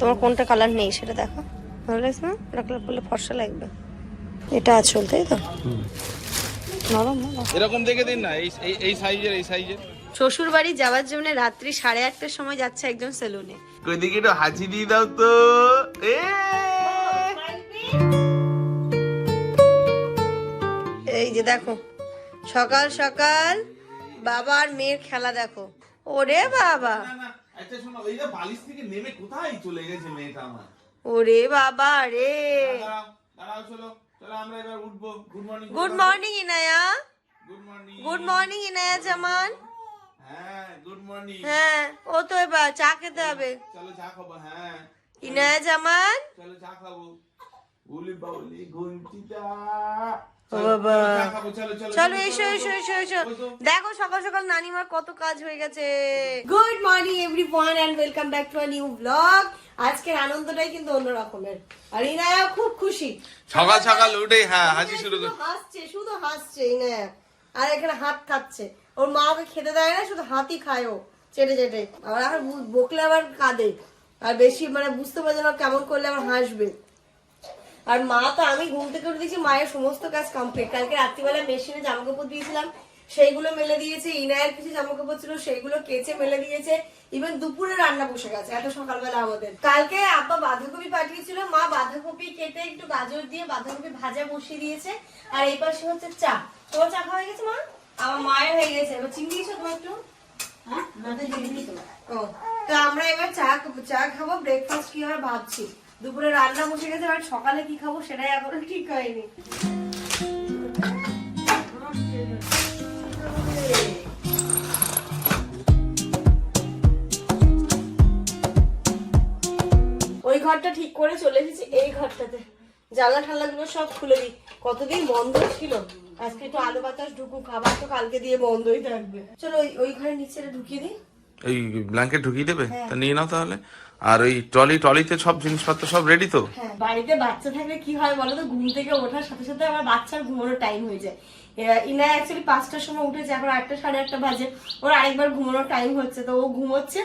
তোমার কোনটা কালার নেই সেটা দেখো। ভালো লাগছে না? এটা কালার করলে ফর্সা লাগবে। এটা আচল তাই তো? নরম এরকম দেখে দিন না এই এই- সাইজের এই সাইজের শ্বশুর বাড়ি যাওয়ার জন্য রাত্রি সাড়ে আটটার সময় যাচ্ছে একজন সেলুনে ওইদিকে একটু হাঁচি দিয়ে দাও তো। এ! এই যে দেখো সকাল সকাল বাবা আর মেয়ের খেলা দেখো। ওরে বাবা! আচ্ছা শোনো ওই যে বালিশ থেকে নেমে কোথায় চলে গেছে মেয়েটা আমার? ওরে বাবা রে। দাঁড়াও দাঁড়াও চলো চলো আমরা এবার উঠবো। Good morning good morning Inaya good morning good morning Inaya Zaman হ্যাঁ গুড মর্নিং হ্যাঁ ও তো এবার চা খেতে হবে। চলো চা খাব হ্যাঁ। ইনায়া জামান চলো চা খাব। উলি বাউলি ঘুমটিটা। ও বাবা। চলো চলো চলো এসো এসো এসো এসো। দেখো সকাল সকাল নানিমার কত কাজ হয়ে গেছে। Good morning everyone and welcome back to a new blog আজকের আনন্দটাই কিন্তু অন্য রকমের আর ইনায়া খুব খুশি। সকাল সকাল উঠেই হ্যাঁ হাসি শুরু শুধু করে হাসছে শুধু হাসছে ইনায়া। আর এখানে হাত খাচ্ছে ওর মা ওকে খেতে দেয় না শুধু হাতই খায় ও চেটে চেটে। আবার আর বকলে আবার কাঁদে। আর বেশি মানে বুঝতে পারছে না কেমন করলে আবার হাসবে। আর মা তো আমি ঘুম থেকে উঠে দিয়েছি মায়ের সমস্ত কাজ কমপ্লিট কালকে রাত্রিবেলা মেশিনে জামা কাপড় দিয়েছিলাম সেইগুলো মেলে দিয়েছে ইনায়ের কিছু জামা কাপড় ছিল সেইগুলো কেচে মেলে দিয়েছে। ইভেন দুপুরে রান্না বসে গেছে এত সকালবেলা আমাদের। কালকে আব্বা বাঁধাকপি পাঠিয়েছিল মা বাঁধাকপি কেটে একটু গাজর দিয়ে বাঁধাকপি ভাজা বসিয়ে দিয়েছে আর এই পাশে হচ্ছে চা। তোমার চা খাওয়া হয়ে গেছে মা? আমার মায়ের হয়ে গেছে এবার চিনি দিয়েছ তোমার একটু? হ্যাঁ? ও তো আমরা এবার চা চা খাব ব্রেকফাস্ট কি হবে ভাবছি। দুপুরে রান্না বসে গেছে এবার সকালে কি খাব সেটাই এখনও ঠিক হয়নি। ওই ঘরটা ঠিক করে চলে এসেছি এই ঘরটাতে। জানলা ঠাল্লা গুলো সব খুলে দিই। কতদিন বন্ধ ছিল? আজকে একটু আলো বাতাস ঢুকুক খাবার তো কালকে দিয়ে বন্ধই থাকবে। চলো ওই ওই ঘরে নিচে ঢুকিয়ে দিই। এই ব্ল্যাঙ্কেট ঢুকিয়ে দেবে? তা নিয়ে নাও তাহলে। আর ওই ট্রলি ট্রলিতে সব জিনিসপত্র সব রেডি তো? হ্যাঁ বাড়িতে বাচ্চা থাকলে কি হয় বলো তো ঘুম থেকে ওঠার সাথে সাথে আমার বাচ্চার ঘুমানোর টাইম হয়ে যায়। ইনা অ্যাকচুয়ালি পাঁচটার সময় উঠেছে এখন আটটা সাড়ে আটটা বাজে। ওর আরেকবার ঘুমানোর টাইম হচ্ছে তো ও ঘুমোচ্ছে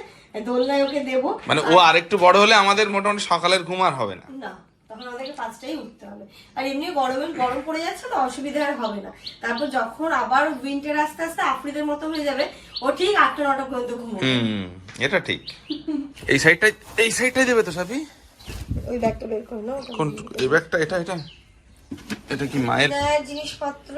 দোলনায় ওকে দেবো। মানে ও আরেকটু বড় হলে আমাদের মোটামুটি সকালের ঘুম আর হবে না। না তখন আমাদেরকে পাঁচটাই উঠতে হবে। আর এমনি গরমে গরম পড়ে যাচ্ছে তো অসুবিধা আর হবে না। তারপর যখন আবার উইন্টার আস্তে আস্তে আফ্রিদের মতো হয়ে যাবে ও ঠিক আটটা নটা পর্যন্ত ঘুমোবে। এটা ঠিক। এই সাইডটাই এই সাইডটাই দেবে তো সাবি ওই ব্যাগটা বের করে নাও কোন এই ব্যাগটা এটা এটা? এটা কি মায়ের? জিনিসপত্র।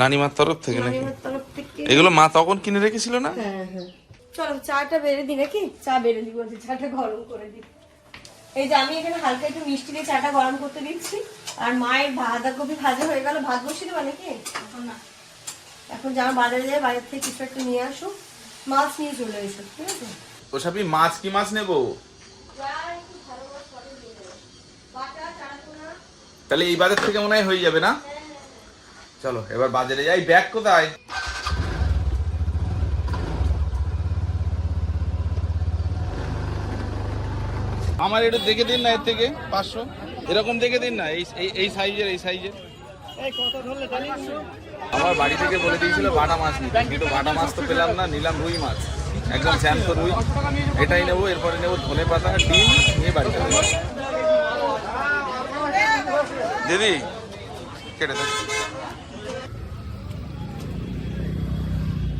নানিমার তরফ থেকে নাকি? নানিমার তরফ থেকে। এগুলো মা তখন কিনে রেখেছিল না? হ্যাঁ হ্যাঁ। চলো চাটা বেড়ে দিই নাকি? চা বেড়ে দিব চাটা গরম করে দিই। এই যে আমি এখানে হালকা একটু মিষ্টি দিয়ে চাটা গরম করতে দিচ্ছি। আর মায়ের বাঁধাকপি ভাজা হয়ে গেল। ভাত বসিয়ে দেবা নাকি? এখন না। এখন যাও বাজারে যায় বাজার থেকে কিছু একটা নিয়ে আসো। মাছ নিয়ে চলে এসো ঠিক আছে? ও মাছ কি মাছ নেব? তাহলে এই বাজার থেকে মনে হয় হয়ে যাবে না? চলো এবার বাজারে যাই। ব্যাগ কোথায়? আমার একটু দেখে দিন না এর থেকে পাঁচশো। এরকম দেখে দিন না এই এই- এই সাইজের এই সাইজের। আমার বাড়ি থেকে বলে দিয়েছিল বাটা মাছ নিতে কিন্তু বাটা মাছ তো পেলাম না নিলাম রুই মাছ। একদম জ্যান্ত রুই। এটাই নেব এরপরে নেব ধনে পাতা ডিম নিয়ে বাড়ি যাব। দিদি কেটে দাও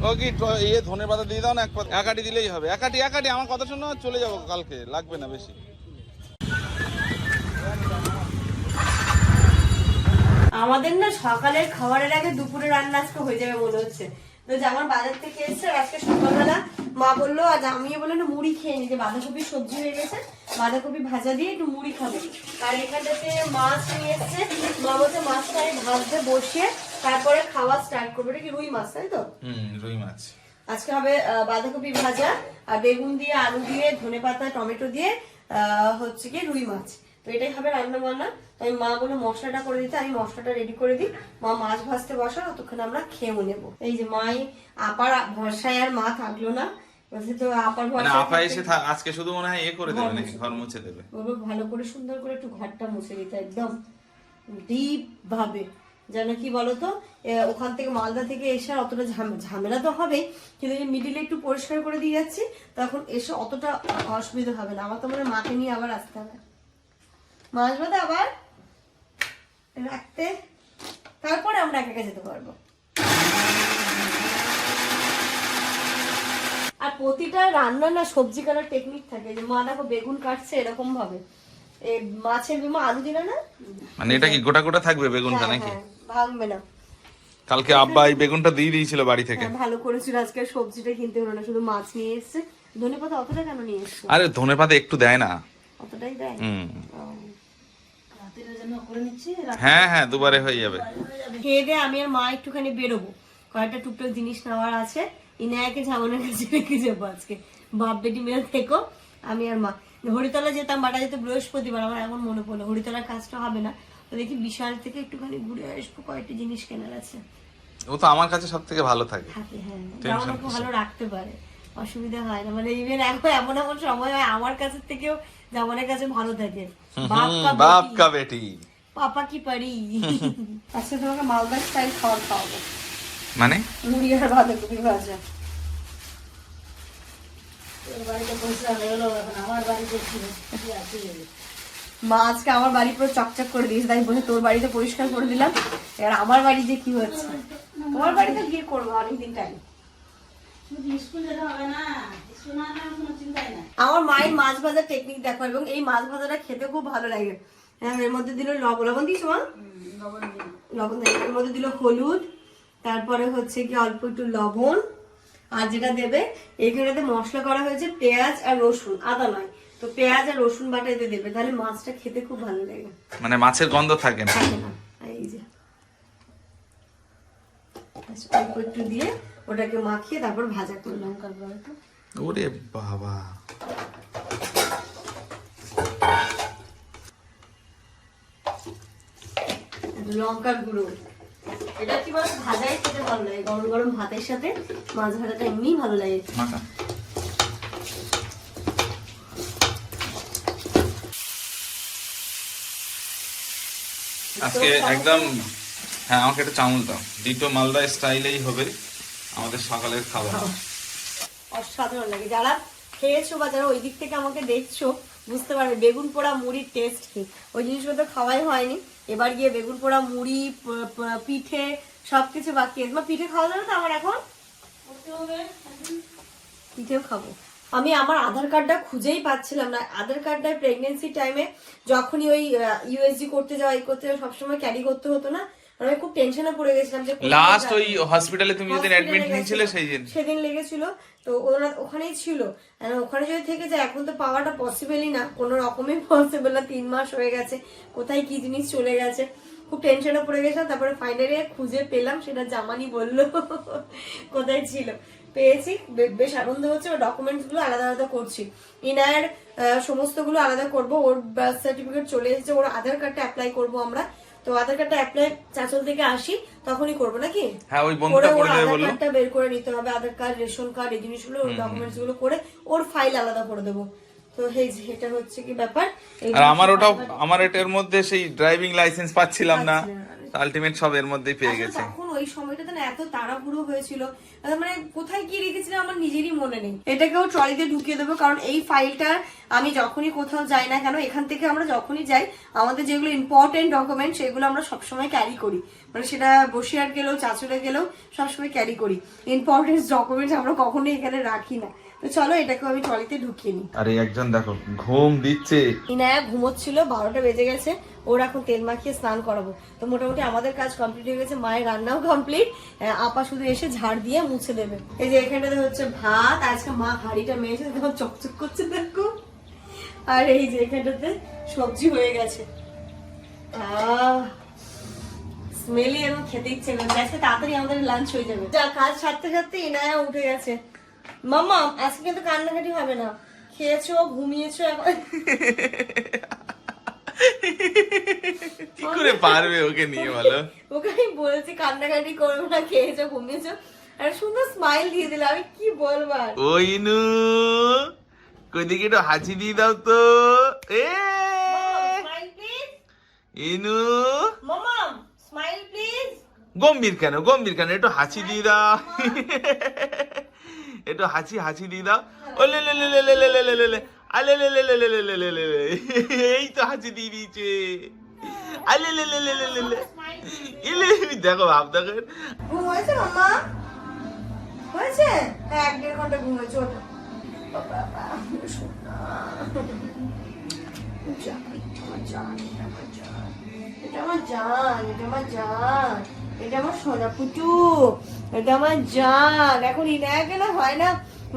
ও কি ইয়ে ধনে পাতা দিয়ে দাও না, এক একাটি দিলেই হবে। একাটি একাটি আমার কথা শোনো, চলে যাব কালকে, লাগবে না বেশি। আমাদের না সকালের খাবারের আগে দুপুরে রান্না আজকে হয়ে যাবে মনে হচ্ছে। তো যেমন বাজার থেকে এসছে, আজকে সকালবেলা মা বলল আজ আমি বলল না, মুড়ি খেয়ে নি। যে বাঁধাকপি সবজি হয়ে গেছে বাঁধাকপি ভাজা দিয়ে একটু মুড়ি খাবে। আর এখানটাতে মাছ নিয়ে এসছে। মা বলছে মাছটা আমি ভাজতে বসিয়ে তারপরে খাওয়া স্টার্ট করবে। এটা কি রুই মাছ তাই তো? হুম রুই মাছ। আজকে হবে বাঁধাকপি ভাজা আর বেগুন দিয়ে আলু দিয়ে ধনে পাতা টমেটো দিয়ে আহ, হচ্ছে কি রুই মাছ। তো এটাই হবে রান্না বান্না তো আমি মা বলে মশলাটা করে দিতে। আমি মশলাটা রেডি করে দিই। মা মাছ ভাজতে বসা ততক্ষণ আমরা খেয়েও নেব। এই যে মাই আপার ভরসায় আর মা থাকল না। মানে ভরসায় আপা এসে আজকে শুধু মনে হয় এ করে দেবে নাকি? মুছে ঘর মুছে দেবে। বলব ভালো করে সুন্দর করে একটু ঘরটা মুছে দিতে একদম ডিপ ভাবে যেন কি বলতো ওখান থেকে মালদা থেকে এসে অতটা ঝামেলা তো হবে কিন্তু মিডিলে একটু পরিষ্কার করে দিয়ে যাচ্ছি তখন এসে অতটা অসুবিধা হবে না। আমার তো মনে হয় মাকে নিয়ে আবার আসতে হবে। মা আসবে তো আবার? রাখতে? তারপরে আমরা একা একা যেতে পারব। আর প্রতিটা রান্না না সবজি কাটার টেকনিক থাকে। যে মা দেখো বেগুন কাটছে এরকম ভাবে। এই মাছের বিমা আলু দিলে না? মানে এটা কি গোটা গোটা থাকবে বেগুনটা হ্যাঁ, নাকি? হ্যাঁ, ভাঙবে না। কালকে আব্বা এই বেগুনটা দিয়ে দিয়েছিল বাড়ি থেকে। হ্যাঁ, ভালো করেছিল। আজকে সবজিটা কিনতে হলো না শুধু মাছ নিয়ে এসেছে। ধনেপাতা অতটা কেন নিয়ে এসছে? আরে ধনেপাতা একটু দেয় না। অতটাই দেয়? হুম। হ্যাঁ হ্যাঁ দুবারে হয়ে যাবে। খেয়ে দিয়ে আমি আর মা একটুখানি বেরোবো। কয়েকটা টুকটাক জিনিস নেওয়ার আছে। ইনায়াকে ঝামনের কাছে রেখে যাব আজকে। বাপ বেটি মিলে থেকো। আমি আর মা। হরিতলা যেতাম বাটা যেতে বৃহস্পতিবার আমার এখন মনে পড়ল। হরিতলার কাজটা হবে না। তো দেখি বিশাল থেকে একটুখানি ঘুরে আসব কয়েকটা জিনিস কেনার আছে। ও তো আমার কাছে সব থেকে ভালো থাকে। হ্যাঁ। ভালো রাখতে পারে। অসুবিধা হয় না। মানে ইভেন এখন এমন এমন সময় হয় আমার কাছে থেকেও জামানের কাছে ভালো থাকে। বাপ কা বেটি, কা বেটি। পাপা কি পারি? আজকে তোমাকে মালদার স্টাইল খাওয়ার খাওয়াবো। মানে? মুড়ি আর বাঁধাকপি ভাজা। মা আজকে আমার বাড়ি পুরো চকচক করে দিয়েছে তাই বলে তোর বাড়িতে পরিষ্কার করে দিলাম। এবার আমার বাড়ি যে কি হচ্ছে? তোমার বাড়িতে গিয়ে করব অনেকদিন টাইম আমার মায়ের মাছ ভাজার টেকনিক দেখো এবং এই মাছ ভাজাটা খেতে খুব ভালো লাগে। হ্যাঁ এর মধ্যে দিল লবণ লবণ দিস মা? লবণ দেয় এর মধ্যে দিল হলুদ তারপরে হচ্ছে কি অল্প একটু লবণ আর যেটা দেবে এখানেতে মশলা করা হয়েছে পেঁয়াজ আর রসুন আদা নয়। তো পেঁয়াজ আর রসুন বাটা এতে দেবে তাহলে মাছটা খেতে খুব ভালো লাগে। মানে মাছের গন্ধ থাকে না? এই যে অল্প একটু দিয়ে ওটাকে মাখিয়ে তারপর ভাজা করে লঙ্কার গুঁড়ো ওরে বাবা। লঙ্কার গুঁড়ো। এটা কি বলো ভাজাই খেতে ভালো লাগে। গরম গরম ভাতের সাথে মাছ ভাজাটা এমনি ভালো লাগে। আজকে একদম হ্যাঁ আমাকে একটা চামচ দাও। ডিটো মালদা স্টাইলেই হবে আমাদের সকালের খাবার। অসাধারণ লাগে। যারা খেয়েছো বা যারা ওই দিক থেকে আমাকে দেখছ বুঝতে পারবে, বেগুন পোড়া মুড়ির টেস্ট কি? ওই জিনিসগুলো তো খাওয়াই হয়নি। এবার গিয়ে বেগুন পোড়া মুড়ি পিঠে সবকিছু বাকি আছে। পিঠে খাওয়া যাবে তো আমার এখন? পিঠেও খাব। আমি আমার আধার কার্ডটা খুঁজেই পাচ্ছিলাম না। আধার কার্ডটা প্রেগনেন্সি টাইমে যখনই ওই ইউএসজি করতে যাওয়া এই করতে সবসময় ক্যারি করতে হতো না। আর আমি খুব টেনশনে পড়ে গেছিলাম যে লাস্ট ওই হসপিটালে তুমি যেদিন অ্যাডমিট নিয়েছিলে সেই দিন। সেদিন লেগেছিল। তো ওরা ওখানেই ছিল। ওখানে যদি থেকে যায় এখন তো পাওয়াটা পসিবলই না। কোনো রকমই পসিবল না। তিন মাস হয়ে গেছে। কোথায় কি জিনিস চলে গেছে। খুব টেনশনে পড়ে গেছিলাম। তারপরে ফাইনালি খুঁজে পেলাম। সেটা জামানি বলল কোথায় ছিল। পেয়েছি। বেশ আনন্দ হচ্ছে। ও ডকুমেন্টসগুলো আলাদা আলাদা করছি। ইনায়ের সমস্তগুলো আলাদা করব। ওর বার্থ সার্টিফিকেট চলে এসেছে। ওর আধার কার্ডটা অ্যাপ্লাই করব আমরা। তো আধার কার্ডটা অ্যাপ্লাই চাচল থেকে আসি তখনই করব নাকি? হ্যাঁ ওই বন্ধুটা করে দেবে বলল। কার্ডটা বের করে নিতে হবে আধার কার্ড রেশন কার্ড এই জিনিসগুলো ওর ডকুমেন্টসগুলো করে ওর ফাইল আলাদা করে দেবো। তো এই যে এটা হচ্ছে কি ব্যাপার? আর আমার ওটাও আমার এটার মধ্যে সেই ড্রাইভিং লাইসেন্স পাচ্ছিলাম না। আলটিমেট সব এর মধ্যেই পেয়ে গেছে। তখন ওই সময়টাতে না এত তাড়াহুড়ো হয়েছিল। মানে কোথায় কি রেখেছিলাম আমার নিজেরই মনে নেই। এটাকেও ট্রলিতে ঢুকিয়ে দেবো কারণ এই ফাইলটা আমি যখনই কোথাও যাই না কেন এখান থেকে আমরা যখনই যাই আমাদের যেগুলো ইম্পর্টেন্ট ডকুমেন্ট সেগুলো আমরা সবসময় ক্যারি করি। মানে সেটা বসিয়ার গেলেও চাচুরে গেলেও সবসময় ক্যারি করি। ইম্পর্টেন্ট ডকুমেন্টস আমরা কখনোই এখানে রাখি না। তো চলো এটাকেও আমি ট্রলিতে ঢুকিয়ে নিই। আরে একজন দেখো ঘুম দিচ্ছে। ইনায়া ঘুমোচ্ছিল বারোটা বেজে গেছে ওর এখন তেল মাখিয়ে স্নান করাবো। তো মোটামুটি আমাদের কাজ কমপ্লিট হয়ে গেছে মায়ের রান্নাও কমপ্লিট আপা শুধু এসে ঝাড় দিয়ে মুছে দেবে। এই যে এখানটাতে হচ্ছে ভাত আজকে মা হাঁড়িটা মেয়েছে দেখো চকচক করছে দেখো। আর এই যে এখানটাতে সবজি হয়ে গেছে। আহ স্মেলি এবং খেতে ইচ্ছে করে আজকে তাড়াতাড়ি আমাদের লাঞ্চ হয়ে যাবে। যা কাজ সারতে সারতে ইনায়া উঠে গেছে। মাম্মা আজকে কিন্তু কান্নাকাটি হবে না। খেয়েছো ঘুমিয়েছো এখন কি করে পারবে ওকে নিয়ে বলো? ওকে আমি বলছি কান্নাকাটি করবে না খেয়েছো ঘুমিয়েছো। আর সুন্দর স্মাইল দিয়ে দিলে আমি কি বলব আর? ও ইনু কই দিকে একটু হাসি দিয়ে দাও তো। এ! ইনু। মামা স্মাইল প্লিজ গম্ভীর কেন গম্ভীর কেন একটু হাসি দিয়ে দাও। একটু হাসি হাসি দিয়ে দাও ও লে লে লে লে লে লে লে লে লে আলে লে লে লে লে লে লে লে লে লে এই তো হাসি দিয়ে দিয়েছে আলে লে লে লে লে লে লে ইলে দেখো ভাব দেখো ঘুম হয়েছে মাম্মা হয়েছে হ্যাঁ এক দেড় ঘণ্টা ঘুম হয়েছে ওটা বাবা, সোনা। এটা আমার জান এটা আমার জান এটা আমার সোনা পুটু এটা আমার জান। এখন ইনায়াকে না হয় না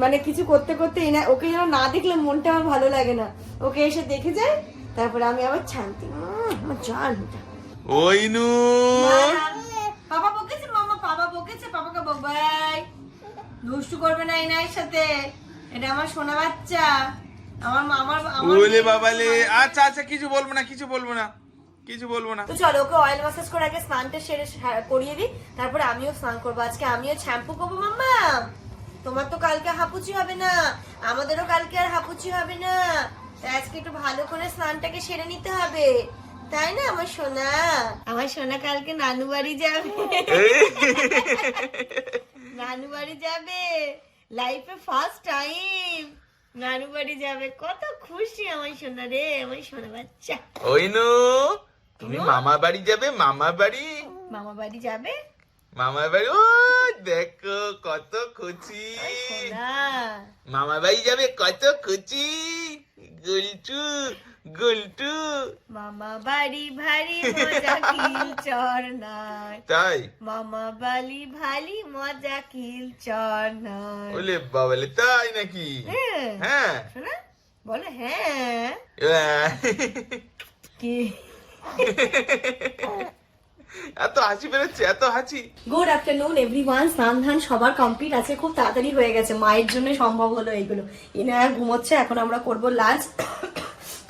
মানে কিছু করতে করতে ইনা ওকে যেন না দেখলে মনটা আমার ভালো লাগে না। ওকে এসে দেখে যায় তারপরে আমি আবার শান্তি আমার জান ওই নু পাপা বকেছে মামা পাপা বকেছে পাপাকে বকবাই দুষ্টু করবে না এনায়ের সাথে। এটা আমার সোনা বাচ্চা। আমার মামার আমার বাবালে। আচ্ছা আচ্ছা কিছু বলব না কিছু বলব না। কিছু বলব না। তো চলো ওকে অয়েল ম্যাসাজ করে আগে স্নানটা সেরে করিয়ে দিই তারপরে আমিও স্নান করব। আজকে আমিও শ্যাম্পু করব মাম্মা। তোমার তো কালকে হাপুচি হবে না আমাদেরও কালকে আর হাপুচি হবে না। আজকে একটু ভালো করে স্নানটাকে সেরে নিতে হবে তাই না আমার সোনা? আমার সোনা কালকে নানু বাড়ি যাবে। নানু বাড়ি যাবে লাইফে ফার্স্ট টাইম নানু বাড়ি যাবে কত খুশি আমার সোনা রে আমার সোনা বাচ্চা। ওই নু তুমি মামা বাড়ি যাবে মামা বাড়ি। মামা বাড়ি যাবে? মামা বাড়ি ও দেখো কত খুশি। সোনা। মামা বাড়ি যাবে কত খুশি। গুলটু গুলটু। মামা বাড়ি ভারী মজা কিল চর নাই তাই? মামা বাড়ি ভালি মজা কিল চর নাই বলে বাবালে তাই নাকি? হ্যাঁ। হ্যাঁ। শোনা বলে হ্যাঁ। আহ, কি? এত হাসি বেরোচ্ছে, এত হাসি। গুড আফটারনুন এভরিওয়ান স্নান ধান সবার কমপ্লিট আছে, খুব তাড়াতাড়ি হয়ে গেছে। মায়ের জন্য সম্ভব হলো এইগুলো ইনায়া ঘুমোচ্ছে, এখন আমরা করব লাঞ্চ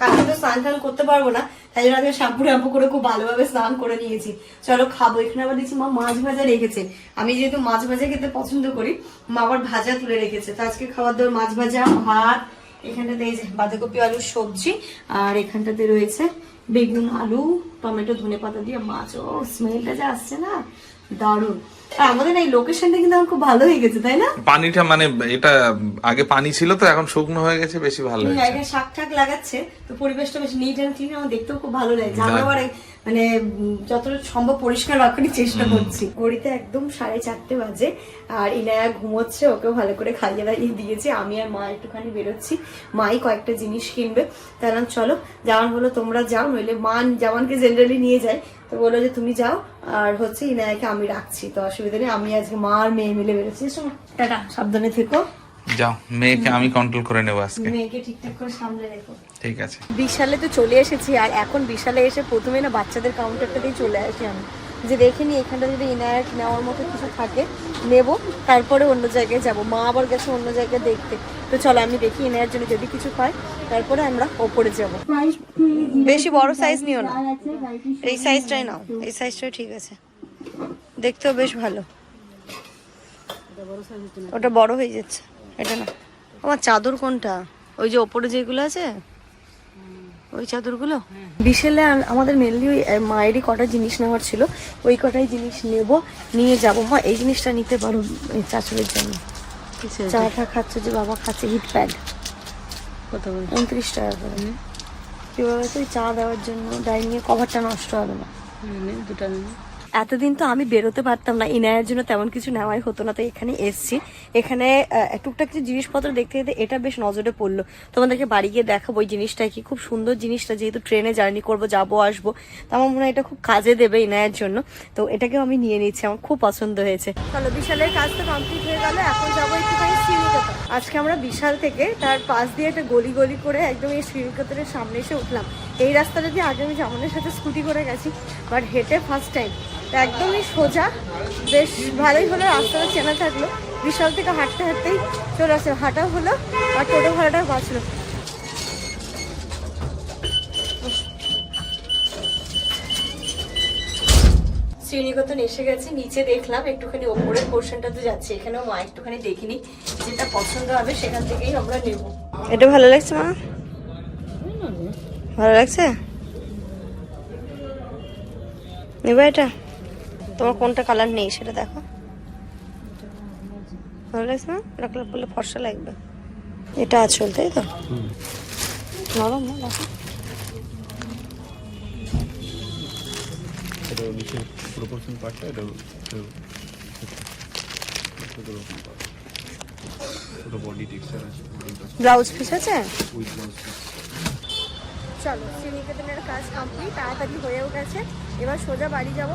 কালকে তো স্নান ধান করতে পারব না, তাই জন্য আজকে শ্যাম্পু ট্যাম্পু করে খুব ভালোভাবে স্নান করে নিয়েছি। চলো খাব, এখানে আবার দেখছি মা মাছ ভাজা রেখেছে। আমি যেহেতু মাছ ভাজা খেতে পছন্দ করি, মা আবার ভাজা তুলে রেখেছে। তো আজকে খাবার দাবার মাছ ভাজা, ভাত, এখানটাতে এই যে বাঁধাকপি, আলুর সবজি, আর এখানটাতে রয়েছে বেগুন আলু টমেটো ধনে পাতা দিয়ে মাছ। ও স্মেলটা যে আসছে না? দারুণ। আমাদের এই লোকেশনটা কিন্তু আমার খুব ভালো হয়ে গেছে তাই না? পানিটা মানে এটা আগে পানি ছিল তো এখন শুকনো হয়ে গেছে বেশি ভালো এই হয়েছে। জায়গায় শাক ঠাক লাগাচ্ছে তো পরিবেশটা বেশ নিট অ্যান্ড ক্লিন আমার দেখতেও খুব ভালো লাগে। এই মানে যতটা সম্ভব পরিষ্কার রাখারই চেষ্টা করছি। ঘড়িতে একদম সাড়ে চারটে বাজে আর ইনায়া ঘুমোচ্ছে ওকেও ভালো করে খাইয়ে দাইয়ে দিয়েছি। আমি আর মা একটুখানি বেরোচ্ছি। মাই কয়েকটা জিনিস কিনবে। তাহলে চলো জামান বলো তোমরা যাও নইলে মা জামানকে জেনারেলি নিয়ে যায়। তো বলল যে তুমি যাও। আর হচ্ছে ইনায়াকে আমি রাখছি। তো অসুবিধা নেই আমি আজকে মা আর মেয়ে মিলে বেরোচ্ছি। টাটা সাবধানে থেকো। যাও মেয়েকে আমি কন্ট্রোল করে নেব আজকে। মেয়েকে ঠিকঠাক করে সামলে রেখো। ঠিক আছে। বিশালে তো চলে এসেছি আর এখন বিশালে এসে প্রথমে না বাচ্চাদের কাউন্টারটাতেই চলে আসি আমি। যে দেখে নি এখানটা যদি ইনায়ার নেওয়ার মতো কিছু থাকে নেব তারপরে অন্য জায়গায় যাব। মা আবার গেছে অন্য জায়গায় দেখতে। তো চলো আমি দেখি ইনায়ার জন্য যদি কিছু পাই তারপরে আমরা ওপরে যাব। বেশি বড় সাইজ নিও না। এই সাইজটাই নাও এই সাইজটাই ঠিক আছে। দেখতেও বেশ ভালো। ওটা বড় হয়ে যাচ্ছে। এটা না। আমার চাদর কোনটা? ওই যে ওপরে যেগুলো আছে? ওই চাদরগুলো? বিশেলে আমাদের মেনলি ওই মায়েরই কটা জিনিস নেওয়ার ছিল ওই কটাই জিনিস নেব নিয়ে যাব। মা এই জিনিসটা নিতে পারো চাচুরের জন্য। চা টা খাচ্ছে যে বাবা খাচ্ছে হিট প্যাড কত উনত্রিশ টাকা করে। কি বলতো ওই চা দেওয়ার জন্য ডাইনিং এর কভারটা নষ্ট হবে না। দুটা এতদিন তো আমি বেরোতে পারতাম না, ইনায়ের জন্য তেমন কিছু নেওয়াই হতো না তো এখানে এসছি। এখানে টুকটাক কিছু জিনিসপত্র দেখতে দেখতে এটা বেশ নজরে পড়ল। তোমাদেরকে বাড়ি গিয়ে দেখাবো ওই জিনিসটা কি, খুব সুন্দর জিনিসটা, যেহেতু ট্রেনে জার্নি করব, যাব, আসব। তো আমার মনে হয় এটা খুব কাজে দেবে ইনায়ের জন্য। তো এটাকেও আমি নিয়ে নিচ্ছি, আমার খুব পছন্দ হয়েছে। চলো, বিশালের কাজ তো কমপ্লিট হয়ে গেল, এখন যাব একটুখানি শ্রীনিকেতন। আজকে আমরা বিশাল থেকে তার পাশ দিয়ে একটা গলি গলি করে একদম এই শ্রীনিকেতনের সামনে এসে উঠলাম। এই রাস্তাটা দিয়ে আগে আমি জামানের সাথে স্কুটি করে গেছি বাট হেঁটে ফার্স্ট টাইম একদমই সোজা। বেশ ভালোই হলো, রাস্তাটা চেনা থাকল। বিশাল থেকে হাঁটতে হাঁটতেই চলে আসে হাঁটাও হলো, আর টোটো ভাড়াটাও বাঁচলো। শ্রীনিকেতন এসে গেছে, নিচে দেখলাম একটুখানি ওপরের পোর্শনটা তো যাচ্ছে, এখানেও মা একটুখানি দেখিনি, যেটা পছন্দ হবে সেখান থেকেই আমরা নেব। এটা ভালো লাগছে মা? ভালো লাগছে? নেবা এটা তোমার কোনটা কালার নেই সেটা দেখো। ভালো লাগছে না? এটা কালার পরলে ফর্সা লাগবে। এটা আঁচল তাই তো? নরম না দেখো। প্রপোর্শন পার্টটা এটা ব্লাউজ পিস আছে চলো শ্রীনিকেতনের কাজ কমপ্লিট তাড়াতাড়ি হয়েও গেছে। এবার সোজা বাড়ি যাব।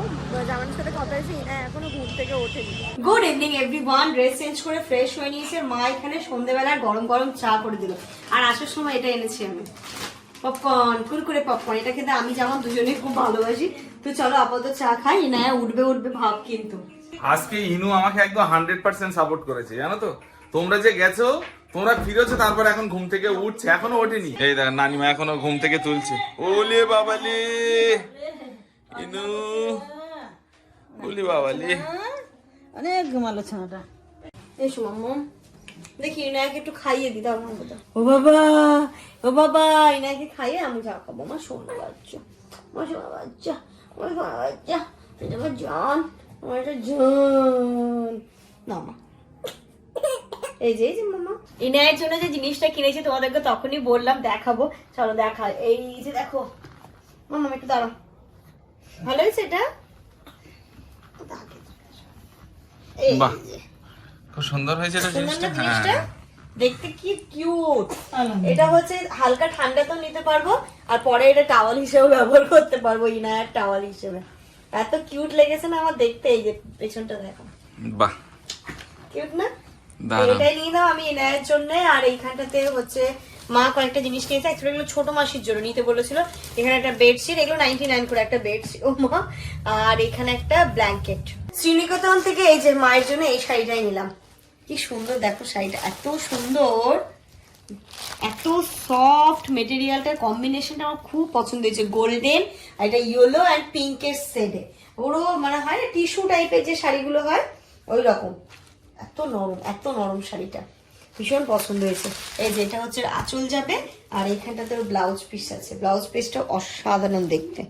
জামানের সাথে কথা হয়েছে ইনা এখনও ঘুম থেকে ওঠেনি। Good evening everyone dress change করে ফ্রেশ হয়ে নিয়েছে। মা এখানে সন্ধ্যেবেলায় গরম গরম চা করে দিল। আর আসার সময় এটা এনেছি আমি। পপকর্ন কুরকুরে পপকর্ন এটা খেতে আমি যেমন দুজনেই খুব ভালোবাসি। তো চলো আপাতত চা খাই। ইনায়া উঠবে উঠবে ভাব কিন্তু। আজকে ইনু আমাকে একদম হান্ড্রেড পার্সেন্ট সাপোর্ট করেছে জানো তো? তোমরা যে গেছো তোমরা ফিরেছো তারপর এখন ঘুম থেকে উঠছে। এখনও ওঠেনি। এই দেখ নানিমা এখনও ঘুম থেকে তুলছে। ওলে বাবালে। ইনু। ওলে বাবালে। অনেক ঘুমালো ছেলেটা এসো মাম্মা দেখি ইনায়াকে একটু খাইয়ে আমার মতো ও বাবা ও বাবা ইনায়াকে খাইয়ে আমি চা খাব। আমার সোনা বাচ্চা। আমার সোনা বাচ্চা। আমার সোনা বাচ্চা। এটা আমার জান। আমার এটা জান। না মা। এই যে এই যে মামা ইনায়ের জন্য যে জিনিসটা কিনেছি তোমাদেরকে তখনই বললাম দেখাবো। চলো দেখা এই যে দেখো মামা একটু দাঁড়াও। ভালো হয়েছে এটা? বাহ। খুব সুন্দর হয়েছে এটা জিনিসটা জিনিসটা? হ্যাঁ। দেখতে কি কিউট এটা হচ্ছে হালকা ঠান্ডাতেও নিতে পারব আর পরে এটা টাওয়াল হিসেবে ব্যবহার করতে পারব ইনায়ার টাওয়াল হিসেবে। এত কিউট লেগেছে না আমার দেখতে এই যে পেছনটা দেখো। বাহ। কিউট না। এটাই নিয়ে দাও আমি ইনায়ের জন্য, আর এইখানটাতে হচ্ছে মা কয়েকটা জিনিস কিনেছে। অ্যাকচুয়ালি এগুলো ছোট মাসির জন্য, নিতে বলেছিল। এখানে একটা বেডশিট এগুলো নাইনটি নাইন করে একটা বেডশিট ও মা। আর এখানে একটা ব্ল্যাঙ্কেট শ্রীনিকেতন থেকে এই যে মায়ের জন্য এই শাড়িটাই নিলাম। কি সুন্দর, দেখো শাড়িটা, এত সুন্দর। এত সফট মেটেরিয়ালটার কম্বিনেশনটা আমার খুব পছন্দ হয়েছে। গোল্ডেন আর এটা ইয়েলো অ্যান্ড পিঙ্কের সেডে ওরও মানে হয় টিস্যু টাইপের যে শাড়িগুলো হয়, ওই রকম। এত নরম এত নরম শাড়িটা। ভীষণ পছন্দ হয়েছে। এই যে এটা হচ্ছে আঁচল যাবে, আর এখানটাতে ব্লাউজ পিস আছে। ব্লাউজ পিসটা অসাধারণ দেখতে।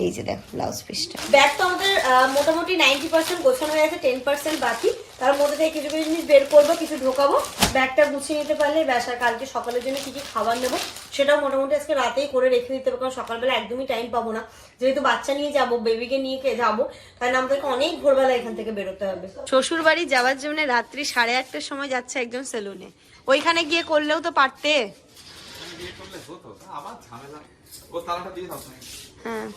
এই যে দেখ ব্লাউজ পিসটা ব্যাগ তো আমাদের মোটামুটি নাইনটি পার্সেন্ট গোছানো হয়ে গেছে টেন পার্সেন্ট বাকি। তার মধ্যে থেকে কিছু কিছু জিনিস বের করব কিছু ঢোকাবো। ব্যাগটা গুছিয়ে নিতে পারলে ব্যাস আর কালকে সকালের জন্য কি কি খাবার নেব সেটাও মোটামুটি আজকে রাতেই করে রেখে দিতে হবে কারণ সকালবেলা একদমই টাইম পাবো না। যেহেতু বাচ্চা নিয়ে যাব বেবিকে নিয়ে কে যাব তাই না আমাদেরকে অনেক ভোরবেলা এখান থেকে বেরোতে হবে। শ্বশুর বাড়ি যাওয়ার জন্য রাত্রি সাড়ে আটটার সময় যাচ্ছে একজন সেলুনে। ওইখানে গিয়ে করলেও তো পারতে। আবার ঝামেলা। ও তালাটা দিয়ে দাও। হ্যাঁ।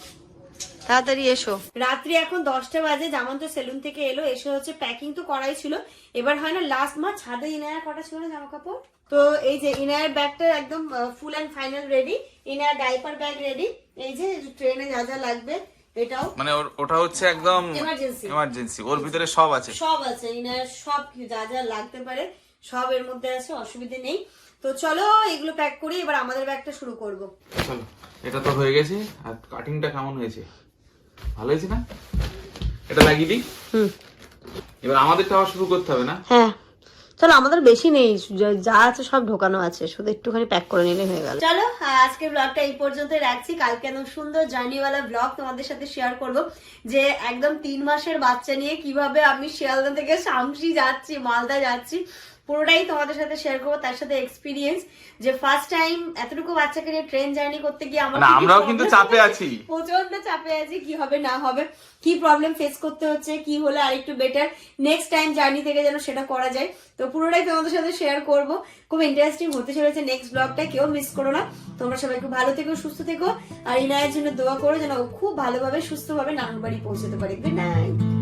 তাড়াতাড়ি এসো। রাত্রি এখন দশটা বাজে যেমন তো সেলুন থেকে এলো এসে হচ্ছে প্যাকিং তো করাই ছিল। এবার হয় না লাস্ট মাস ছাদে ইনায়ার কটা ছিল না জামা কাপড় তো এই যে ইনায়ার ব্যাগটা একদম ফুল অ্যান্ড ফাইনাল রেডি ইনায়ার ডাইপার ব্যাগ রেডি এই যে ট্রেনে যা যা লাগবে এটাও মানে ওটা হচ্ছে একদম। এমার্জেন্সি ওর ভিতরে সব আছে। সব আছে ইনায়ার সব যা যা লাগতে পারে সব এর মধ্যে আছে অসুবিধে নেই। তো চলো এগুলো প্যাক করি এবার আমাদের ব্যাগটা শুরু করব। চলো এটা তো হয়ে গেছে আর কাটিংটা কেমন হয়েছে? ভালো হয়েছে না? এটা লাগিয়ে দিই? হুম। এবার আমাদেরটা আবার শুরু করতে হবে না? হ্যাঁ। চলো আমাদের বেশি নেই যা- যা আছে সব ঢোকানো আছে শুধু একটুখানি প্যাক করে নিলে হয়ে গেল। চলো আজকে ব্লগটা এই পর্যন্ত রাখছি। কালকে একদম সুন্দর জার্নিওয়ালা ব্লগ তোমাদের সাথে শেয়ার করব যে একদম তিন মাসের বাচ্চা নিয়ে কীভাবে আমি শিয়ালদা থেকে শামসি যাচ্ছি মালদা যাচ্ছি। পুরোটাই তোমাদের সাথে শেয়ার করব। তার সাথে এক্সপিরিয়েন্স যে ফার্স্ট টাইম এতটুকু বাচ্চাকে নিয়ে ট্রেন জার্নি করতে গিয়ে আমার আমরাও কিন্তু চাপে আছি। প্রচণ্ড চাপে আছি কি হবে না হবে কি প্রবলেম ফেস করতে হচ্ছে কি হলে আরেকটু বেটার নেক্সট টাইম জার্নি থেকে যেন সেটা করা যায়। তো পুরোটাই তোমাদের সাথে শেয়ার করব। খুব ইন্টারেস্টিং হতে চলেছে নেক্সট ব্লগটা কেউ মিস করো না। তোমরা সবাই খুব ভালো থেকো সুস্থ থেকো। আর ইনায়ের জন্য দোয়া করো যেন ও খুব ভালোভাবে সুস্থভাবে নানুর বাড়ি পৌঁছতে পারে। Good night